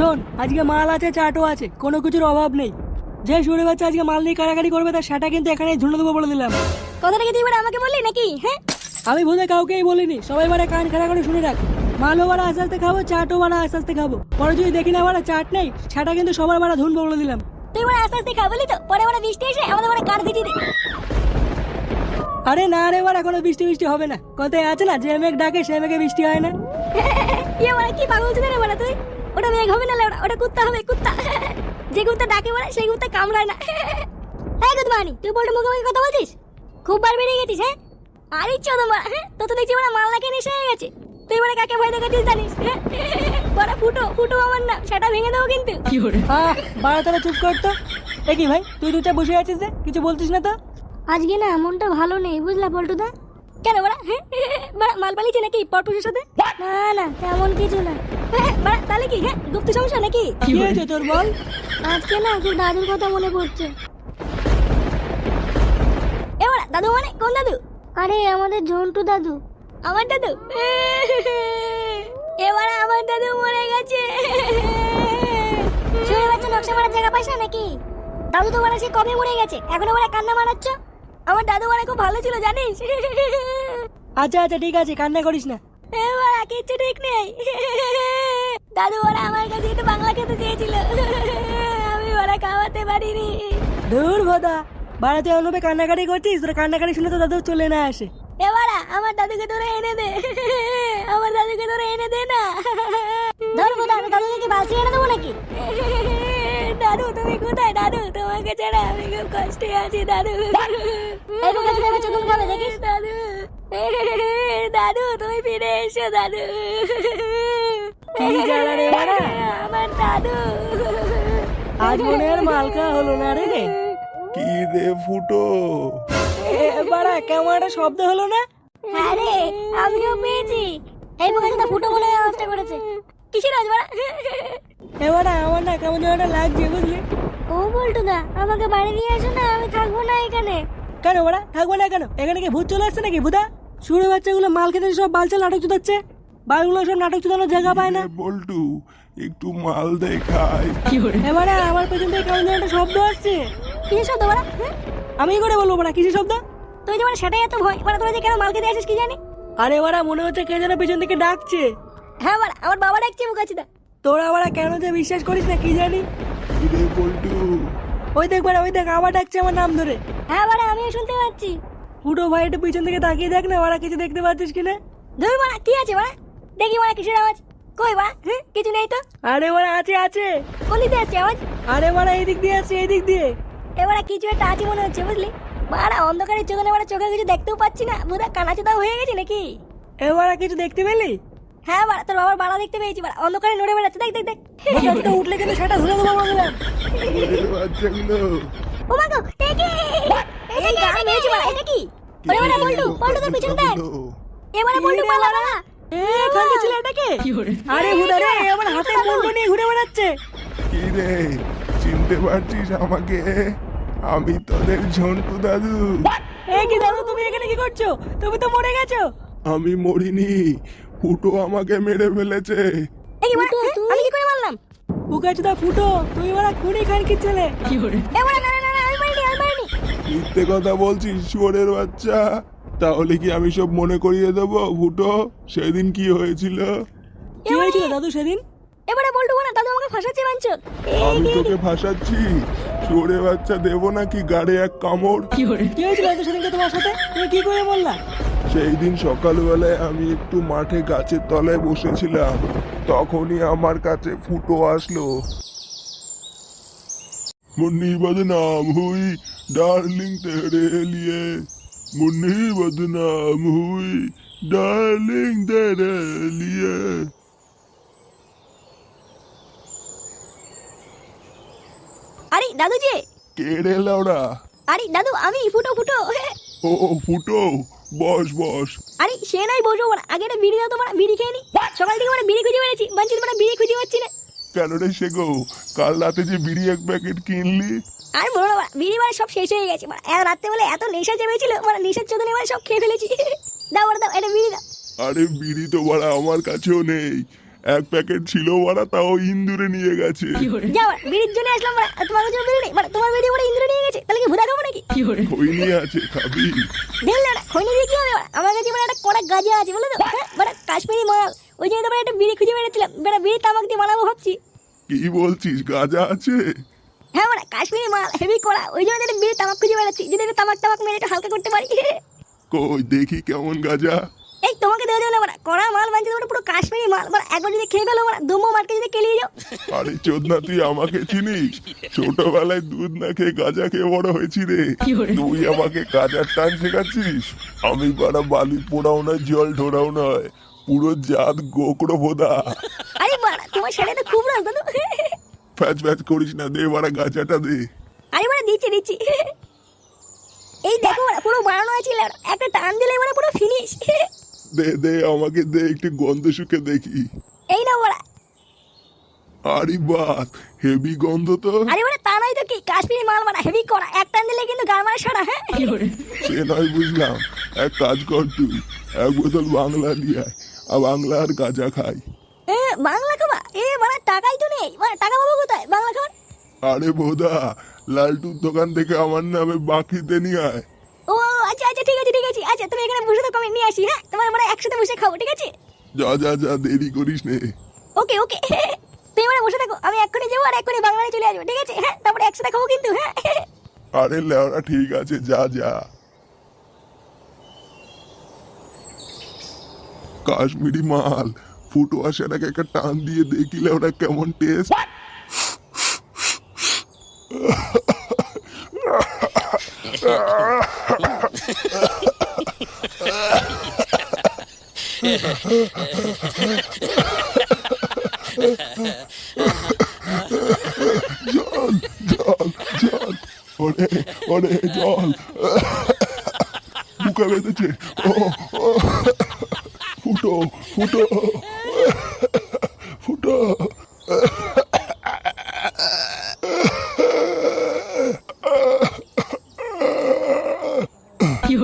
শোন আজকে মাল আছে চাটও আছে কোনো কিছুর অভাব নেই। যে শুনে বাচ্চা আজকে মাল নিয়ে কাড়াকাড়ি করবে তার সেটা কিন্তু এখানে ধুনে দেবো বলে দিলাম। কথাটা কি তুই আমাকে বললি নাকি হ্যাঁ? আমি বোধহয় কাউকেই বলিনি সবাই মানে কান খাড়া করে শুনে রাখ। মালও বাড়া আস্তে আস্তে খাব চাটও বাড়া আস্তে আস্তে খাব। পরে যদি দেখি না বাড়া চাট নেই সেটা কিন্তু সবার বাড়া ধুনবো বলে দিলাম। তুই মানে আস্তে আস্তে খাবলি তো পরে মানে বৃষ্টি এসে আমাদের মানে কার ভিজি দে। আরে না রে বাড়া কোনো বৃষ্টি বৃষ্টি হবে না। কথায় আছে না যে মেঘ ডাকে সে মেঘে বৃষ্টি হয় না। ইয়ে মানে কি পাগল ছিল রে বড়া তুই? ওটা মেঘ হবে না লেওড়া ওটা কুত্তা হবে কুত্তা। যে কুত্তা ডাকে বলে সেই কুত্তা কামড়ায় না। হ্যাঁ গুড মর্নিং তুই বলতে মুখে মুখে কথা বলছিস? খুব বার বেরিয়ে গেছিস হ্যাঁ? আরে চোদ মারা হ্যাঁ? তো তো দেখছি মানে মাল নাকি নেশা হয়ে গেছে। তুই মানে কাকে ভয় দেখাচ্ছিস জানিস হ্যাঁ? বড়া ফুটো ফুটো আমার না সেটা ভেঙে দেবো কিন্তু। হ্যাঁ বাড়া তারা চুপ কর তো। এ কি ভাই তুই চুপচাপ বসে আছিস যে কিছু বলছিস না তো? আজকে না মনটা ভালো নেই বুঝলা পল্টুদা? কেন বড়া হ্যাঁ? বড়া মাল পালিয়েছে নাকি পটুসের সাথে? না না তেমন কিছু না। তাহলে কি? হ্যাঁ গুপ্ত সমস্যা নাকি? কি হয়েছে তোর বল? আজকে না খুব দাদুর কথা মনে পড়ছে। এবার দাদু মানে কোন দাদু? আরে আমাদের ঝন্টু দাদু। আমার দাদু? এবার আমার দাদু মরে গেছে। শুয়ে বাচ্চা নকশা মারার জায়গা পাইছ নাকি? দাদু তো মানে সে কবে মরে গেছে? এখনও মানে কান্না মারাচ্ছ? আমার দাদু মানে খুব ভালো ছিল জানিস? আচ্ছা আচ্ছা ঠিক আছে কান্না করিস না। এবার কিচ্ছু ঠিক নেই। দাদু ওরা আমার কাছে একটু বাংলা খেতে চেয়েছিল। আমি ওরা খাওয়াতে পারিনি। ধুর ভদা বাড়াতে অনুপে কান্নাকাটি করছিস তোর কান্নাকাটি শুনে তো দাদু চলে না আসে। এবারা আমার দাদুকে তোরা এনে দে। আমার দাদুকে তোরা এনে দে না। ধর বোধ আমি দাদুকে কি বালতি এনে দেবো নাকি? দাদু তুমি কোথায়? দাদু তোমাকে ছাড়া আমি খুব কষ্টে আছি দাদু। দাদু দাদু তুমি ফিরে এসো দাদু। বাড়া? আমার দাদু। আজ মনে আর মালকা হলো না রে। কি রে ফুটো? বাড়া কেমন একটা শব্দ হলো না? হ্যাঁ রে আমিও পেয়েছি। এই বুকে তো ফুটো বলে আওয়াজটা করেছে। কিসের আওয়াজ বাড়া? এবারে আমার না কেমন যেন লাগছে বুঝলি? ও বলটু দা আমাকে বাড়ি নিয়ে আসো না আমি থাকব না এখানে। কেন বাড়া থাকব না কেন? এখানে কি ভূত চলে আসছে নাকি ভূতা শুনে বাচ্চাগুলো মাল খেতে সব বালচাল নাটক চুদাচ্ছে বালগুলো সব নাটক চুদানোর জায়গা পায় না। বল্টু একটু মাল দেখাই। এবারে আমার পেছন থেকে কেমন যেন একটা শব্দ আসছে। কিসের শব্দ বাড়া? আমি কি করে বলব বাড়া কিসের শব্দ? তুই যে মানে সেটাই এত ভয় মানে তোরা যে কেন মাল খেতে আসিস কি জানি? আরে বাড়া মনে হচ্ছে কে যেন পেছন থেকে ডাকছে। হ্যাঁ বাড়া আমার বাবা ডাকছে মুখাচ্ছি তোরা বাড়া কেন যে বিশ্বাস করিস না কি জানি? বল্টু। ওই দেখ বাড়া ওই দেখ আবার ডাকছে আমার নাম ধরে। হ্যাঁ বাড়া আমিও শুনতে পাচ্ছি। ফুটো ভাই একটু পিছন থেকে তাকিয়ে দেখ না বাড়া কিছু দেখতে পাচ্ছিস কিনা? ধুই বাড়া কি আছে বাড়া? দেখি বাড়া কিসের আওয়াজ? কই বাড়া? হ্যাঁ কিছু নেই তো। আরে বাড়া আছে আছে। কোন দিকে আসছে আওয়াজ? আরে বাড়া এই দিক দিয়ে আসছে এই দিক দিয়ে। এবারে কিছু একটা আছে মনে হচ্ছে বুঝলি? বাড়া অন্ধকারের চোখে বাড়া চোখে কিছু দেখতেও পাচ্ছি না। বুধা কানা চোদা হয়ে গেছে নাকি? এবারে কিছু দেখতে পেলি? হ্যাঁ বাড়া তোর বাবার বাড়া দেখতে পেয়েছি বাড়া। অন্ধকারে নড়ে বেড়াচ্ছে দেখ দেখ দেখ। উঠলে কিন্তু সেটা ধরে দেবো বাচ্চাগুলো। ও মা গো এ কি এই গান মেরেছি বাড়া এটা কি ওরে বাড়া বল্টু বল্টু তোর পিছন দেখ। এবারে বল্টু পালা বাড়া এ ছেলে এটাকে? আরে হুদা রে আমার হাতে নিয়ে ঘুরে বেড়াচ্ছে। কি রে চিনতে পারছিস আমাকে? আমি তোদের ঝন্টু দাদু। এই কি দাদু তুমি এখানে কি করছ? তুমি তো মরে গেছো। আমি মরিনি ফুটো আমাকে মেরে ফেলেছে। এই কি বাড়া আমি কি করে মারলাম? বুকাচুদা ফুটো তুই ওরা খুনি খানকির ছেলে। এ বাড়া না না না না, আমি মারিনি আমি মারিনি মিথ্যে কথা বলছিস শুয়োরের বাচ্চা? তাহলে কি আমি সব মনে করিয়ে দেবো ফুটো সেদিন কি হয়েছিল? কি হয়েছিল দাদু সেদিন? এবারে বল্টু বাড়া দাদু আমাকে ফাঁসাচ্ছে আমি তোকে ফাঁসাচ্ছি। বাচ্চা দেবো নাকি গাড়ে এক কামড়? কি হয়েছিল দাদু সেদিনকে তোমার সাথে? তুমি কি করে বললা? সেই দিন সকালবেলায় আমি একটু মাঠে গাছের তলায় বসেছিলাম। তখনই আমার কাছে ফুটো আসলো। মুন্নি বদনাম হুই। ডার্লিং তেরে লিয়ে মুন্নি বদনাম হুই ডার্লিং তেরে লিয়ে আরে দাদু যে। কে রে লাউড়া আরে দাদু আমি ফুটো ফুটো। ও ফুটো বস বস। আরে সে নাই বসবো বাড়া আগে একটা বিড়ি দাও তো বাড়া বিড়ি খেয়ে নি। সকাল থেকে মানে বিড়ি খুঁজে বেড়েছি। বাঞ্চিত মানে বিড়ি খুঁজে পাচ্ছি না। কেন রে সে গো কাল রাতে যে বিড়ি এক প্যাকেট কিনলি আর বলো না বাড়া, মানে সব শেষ হয়ে গেছে। বাড়া এত রাত্রে বলে এত নেশা চেপেছিল মানে নেশার চোদনে মানে সব খেয়ে ফেলেছি। দাও বাড়া দাও এটা বিড়ি দাও। আরে বিড়ি তো বাড়া আমার কাছেও নেই। এক প্যাকেট ছিল বাড়া তাও ইন্দুরে নিয়ে গেছে। যাও বিড়ির জন্য আসলাম তোমার কাছে বিড়ি নেই? বাড়া, তোমার বিড়ি বড় ইন্দ্র নিয়ে গেছে? তাহলে কি ভুদা খাব নাকি? খই নিয়ে আছে খাবি। দেখলে ওটা খৈনি দিয়ে কি হবে আমার কাছে মানে একটা কড়া গাজা আছে বলে তো? বাড়া কাশ্মীরি মাল। ওই জন্য তোমার একটা বিড়ি খুঁজে বেড়েছিলাম বেড়া বিড়ি তামাক দিয়ে বানাবো ভাবছি। কি বলছিস গাজা আছে? হ্যাঁ বাড়া কাশ্মীরি মাল হেভি কড়া ওই জন্য একটা বিড়ি তামাক খুঁজে বেড়াচ্ছি। যদি একটু তামাক তামাক মেরে একটু হালকা করতে পারি। কই দেখি কেমন গাজা। এই তোমাকে দেওয়া যাবে না বাড়া। কড়া মাল মানছে তোমার পুরো কাশ্মীরি মাল। বাড়া একবার যদি খেয়ে ফেলো দুমো মার্কে যদি কেলিয়ে যাও। আরে চোদনা তুই আমাকে চিনিস? ছোটবেলায় দুধ না খেয়ে গাজা খেয়ে বড় হয়েছি রে। তুই আমাকে গাজার টান শেখাচ্ছিস? আমি বাড়া বালি পোড়াও নয় জল ঢোড়াও নয়। পুরো জাত গোকড়ো বোদা আরে বাড়া তোমার শাড়ি তো খুব রাস দাদু ফ্যাচ ফ্যাচ করিস না দে বাড়া গাজাটা দে। আরে বাড়া দিচ্ছি দিচ্ছি। এই দেখো বাড়া পুরো বানানো আছে একটা টান দিলে মানে পুরো ফিনিশ দে দে আমাকে দে একটু গন্ধ শুকে দেখি। এই নাও বাড়া আরে বাস হেভি গন্ধ তো। আরে বাড়া তা নয় তো কি কাশ্মীরি মাল বাড়া হেভি করা এক টান দিলে কিন্তু গার মারা সারা হ্যাঁ? সে নয় বুঝলাম। এক কাজ কর তুই এক বোতল বাংলা নিয়ে আয় আর বাংলা আর গাজা খাই। এ, বাংলা এ বাড়া টাকাই তো নেই। বাড়া টাকা পাবো কোথায়? বাংলা খাবার? আরে বোদা লালটুর দোকান থেকে আমার নামে বাকিতে নিয়ে আয়। ও আচ্ছা আচ্ছা ঠিক আছে ঠিক আছে। আচ্ছা তুমি এখানে বসে থাকো আমি নিয়ে আসি হ্যাঁ? তোমার মানে একসাথে বসে খাব ঠিক আছে? যা যা যা দেরি করিস নে। ওকে ওকে। তুমি মানে বসে থাকো আমি এক্ষুনি যাব আর এক্ষুনি বাংলায় চলে আসব ঠিক আছে? হ্যাঁ তারপরে একসাথে খাব কিন্তু হ্যাঁ? আরে লেওরা ঠিক আছে যা যা। কাশ্মীরি মাল ফুটো আসাটাকে একটা টান দিয়ে দেখিলে ওটা কেমন টেস্ট জল জল জল। ওরে ওরে জল। বুকে বেঁধেছে। ও। ফুটো ফুটো। ফুটো। কি